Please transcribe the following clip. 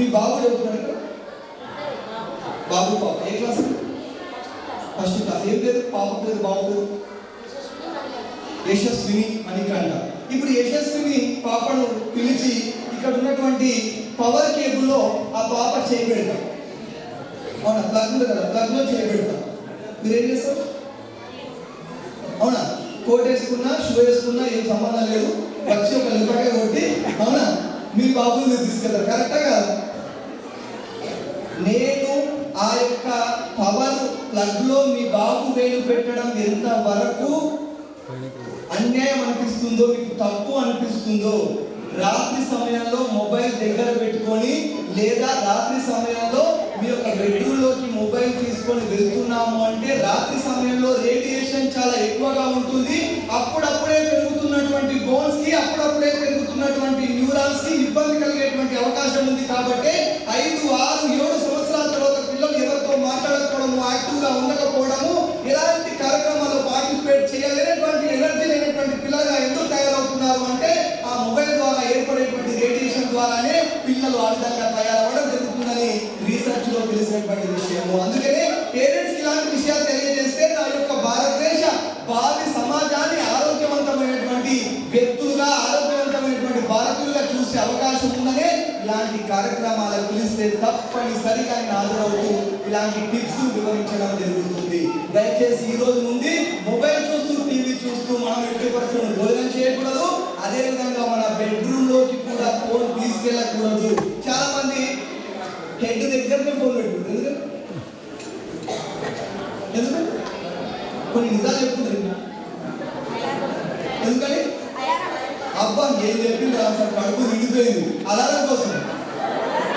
మీ బాబు చదువుతున్నాడు బాబు పాప. ఏ class first class ఏం పేరు? పాప పేరు బాబు పేరు? యశస్విని మణికంఠ. ఇప్పుడు యశస్విని పాపను పిలిచి ఇక్కడ ఉన్నటువంటి పవర్ కేబుల్లో ఆ పాప చేయబెడతాం. అవునా? ప్లగ్ ఉంది కదా. ప్లగ్లో చేయబెడతాం. మీరేం చేస్తారు? అవునా? కోట్ వేసుకున్నా షూ వేసుకున్నా ఏం సంబంధం లేదు. వచ్చి ఒక లింపకాయ కొట్టి అవునా? మీ బాబుని మీరు తీసుకెళ్తారు కరెక్టా కాదు? నేను ఆ యొక్క పవర్ ప్లగ్లో మీ బాబు వేలు పెట్టడం ఎంత వరకు అన్యాయం అనిపిస్తుందో మీకు తప్పు అనిపిస్తుందో రాత్రి సమయంలో మొబైల్ దగ్గర పెట్టుకొని లేదా రాత్రి సమయంలో మీ యొక్క బెడ్రూమ్లోకి మొబైల్ తీసుకొని వెళ్తున్నాము అంటే రాత్రి సమయంలో రేడియేషన్ చాలా ఎక్కువగా ఉంటుంది. అప్పుడప్పుడే పెరుగుతున్నటువంటి బోన్స్కి అప్పుడప్పుడే పెరుగుతున్నటువంటి న్యూరాన్స్కి ఇబ్బంది కలిగేటువంటి అవకాశం ఉంది కాబట్టి పిల్లలు ఆ విధంగా తయారవడం జరుగుతుందని రీసెర్చ్లో తెలిసినటువంటి విషయము. అందుకనే పేరెంట్స్ ఇలాంటి విషయాలు తెలియజేస్తే నా యొక్క భారతదేశ భావి సమాజాన్ని ఆరోగ్యవంతమైనటువంటి వ్యక్తులుగా ఆరోగ్యవంతమైనటువంటి భారతీయులుగా చూసే అవకాశం ఉందనే ఇలాంటి కార్యక్రమాలకు పిలిస్తే తప్పనిసరిగా ఆయన హాజరవుతూ ఇలాంటి టిప్స్ వివరించడం జరుగుతుంది. దయచేసి ఈ రోజు నుండి మొబైల్ చూస్తూ టీవీ చూస్తూ మనం ఎట్టి పరిస్థితులను భోజనం చేయకూడదు. అదే విధంగా మన బెడ్రూమ్ హెడ్ దగ్గరనే ఫోన్ పెట్టుకుంటారు ఎందుకంటే ఎందుకంటే కొన్ని నిజాలు చెప్పుకుంటారు ఎందుకని? అబ్బా ఏం చెప్పింది అసలు కడుపు నిండిపోయింది. అలారం కోసం.